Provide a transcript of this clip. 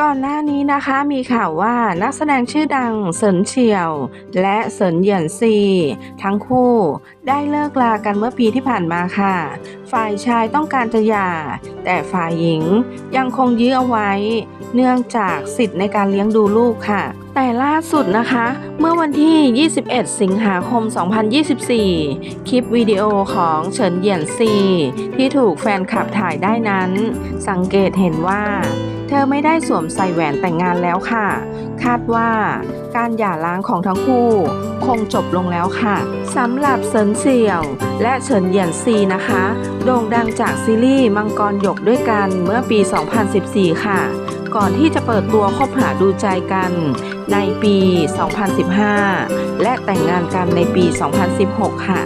ก่อนหน้านี้นะคะมีข่าวว่านักแสดงชื่อดังเซินเฉียว และเซินเหยียนซี ทั้งคู่ได้เลิกลากันเมื่อปีที่ผ่านมาค่ะ ฝ่ายชายต้องการจะหย่า แต่ฝ่ายหญิงยังคงยื้อเอาไว้ เนื่องจากสิทธิ์ในการเลี้ยงดูลูกค่ะ แต่ล่าสุดนะคะ เมื่อวันที่ 21 สิงหาคม 2024 คลิปวิดีโอของเฉินเหยียนซี ที่ถูกแฟนคลับถ่ายได้นั้น สังเกตเห็นว่า เธอไม่ได้สวมใส่แหวนแต่งงานแล้วค่ะ คาดว่าการหย่าร้างของทั้งคู่ คงจบลงแล้วค่ะสำหรับเซินเสี่ยว และเฉินเหยียนซีนะคะ โด่งดังจากซีรีส์มังกรหยกด้วยกันเมื่อปี 2014 ค่ะ ก่อนที่จะเปิดตัวคบหาดูใจกัน ในปี 2015 และแต่งงานกันในปี 2016 ค่ะ